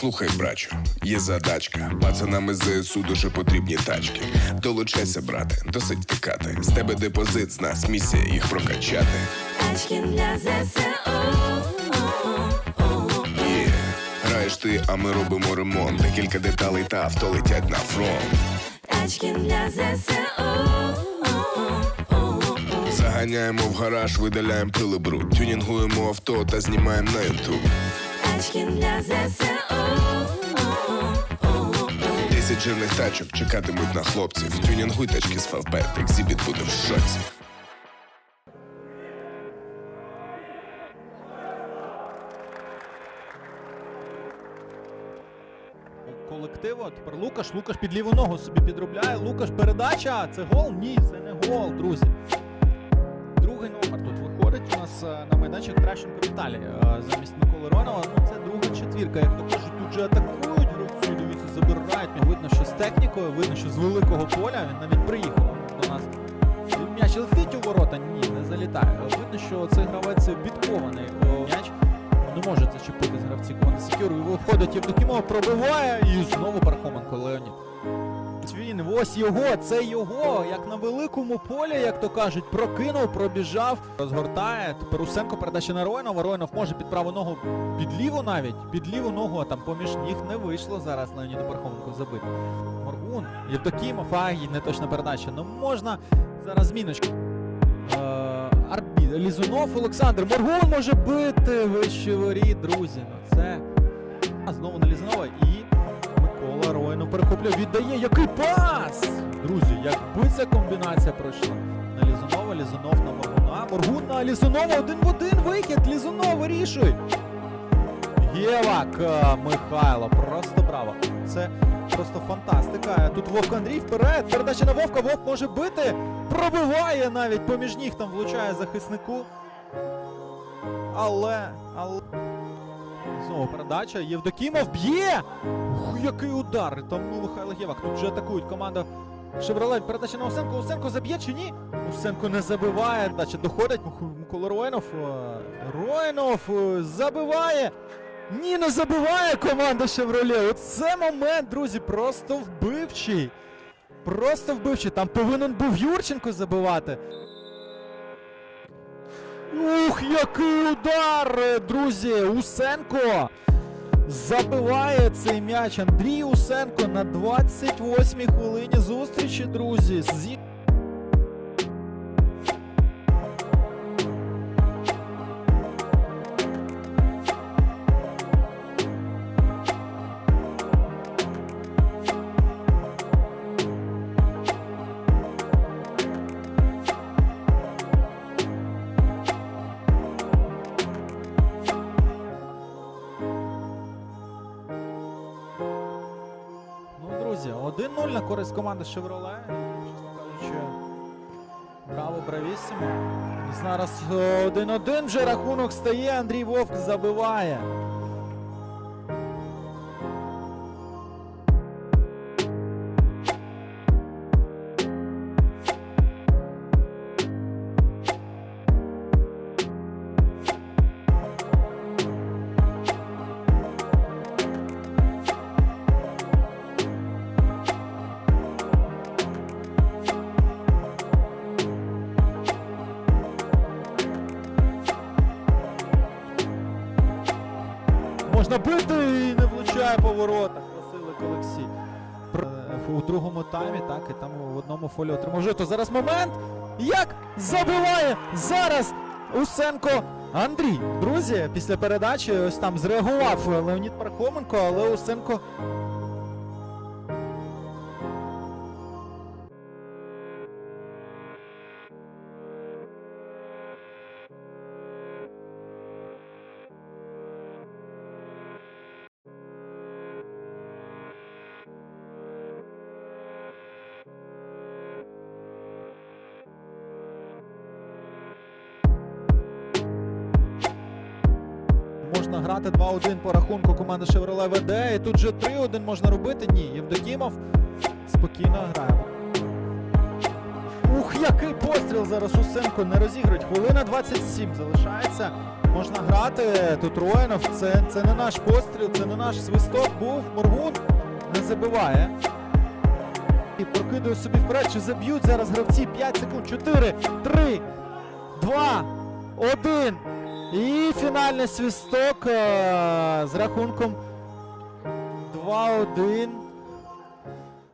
Слухай, брачу, є задачка. Пацанам із ЗСУ дуже потрібні тачки. Долучайся, брате, досить втикати. З тебе депозит, з нас місія їх прокачати. Тачки для ЗСУ. Є, граєш ти, а ми робимо ремонт. Декілька деталей та авто летять на фронт. Тачки для ЗСУ. Заганяємо в гараж, видаляємо пили бруд. Тюнінгуємо авто та знімаємо на ютуб. Тачки для ЗСУ. Десять жирних тачок чекатимуть на хлопців. Тюнінгуй тачки з ФВП, екзібіт буде в шоці. колективу. Тепер Лукаш. Лукаш під ліву ногу собі підробляє. Лукаш передача. Це гол? Ні, це не гол, друзі. Другий номер тут виходить у нас е, на майданчик Тращенко Віталій. Е, Замість Миколи Ронова. Ну це четвірка. Як то кажуть, тут же атакують гравці. Дивіться, забирають. Видно, що з технікою, видно, що з великого поля він навіть приїхав до нас. М'яч летить у ворота. Ні, не залітає. Видно, що цей гравець бо м'яч. Не може зачепити з гравці команди Секюр. Виходить Євдокімов, пробиває і знову Пархоменко Леонід. Він, ось його, це його, як на великому полі, як то кажуть, прокинув, пробіжав, розгортає. Тепер Усенко передача на Ройнова. Ройнов може під праву ногу, під ліву навіть, під ліву ногу, а там поміж ніг не вийшло зараз Леоніду Пархоменко забити. Моргун, Євдокімов, не точна передача. Ну можна зараз зміночку. Е, Лізунов, Олександр. Моргун може бити вище воріт, друзі. Ну це. Знову на Лізунова і Перехоплює. Віддає який пас! Друзі, якби ця комбінація пройшла. На Лізунова, Лізунов на Моргуна. Моргун на Лізунова один в один вихід. Лізунов вирішуй. Євак е, Михайло. Просто браво. Це просто фантастика. Тут Вовк Андрій вперед. Передача на Вовка. Вовк може бити. Пробиває навіть поміж ніг там влучає захиснику. Але. але... Знову передача. Євдокімов б'є! Ух, який удар! Там ну, Михайло Євак. Тут вже атакують команда Шевроле. Передача на Усенко. Усенко заб'є чи ні? Усенко не забиває. Дача доходить. Микола Роїнов. е, Роїнов е, забиває. Ні, не забиває команда Шевроле. Оце момент, друзі, просто вбивчий. Просто вбивчий. Там повинен був Юрченко забивати. Ух, який удар, друзі! Усенко забиває цей м'яч. Андрій Усенко на 28-й хвилині зустрічі, друзі. 1-0 на користь команди Шевроле. Браво, бравісімо. Зараз е, 1-1 вже рахунок стає. Андрій Вовк забиває. Можна бити і не влучає по воротах. Василик Олексій. Е, У другому таймі, так, і там в одному фолі отримав жито. Зараз момент. Як забиває зараз Усенко Андрій. Друзі, після передачі ось там зреагував Леонід Пархоменко, але Усенко Можна грати 2-1 по рахунку команда Шевроле веде. І тут же 3-1 можна робити. Ні, Євдокімов спокійно грає. Ух, який постріл зараз Усенко не розігрують. Хвилина 27 залишається. Можна грати. Тут Роянов. Це, це не наш постріл, це не наш свисток. Був Моргун. Не забиває. І прокидує собі вперед. Чи заб'ють зараз гравці? 5 секунд. 4, 3, 2, 1. І фінальний свисток е, з рахунком 2-1.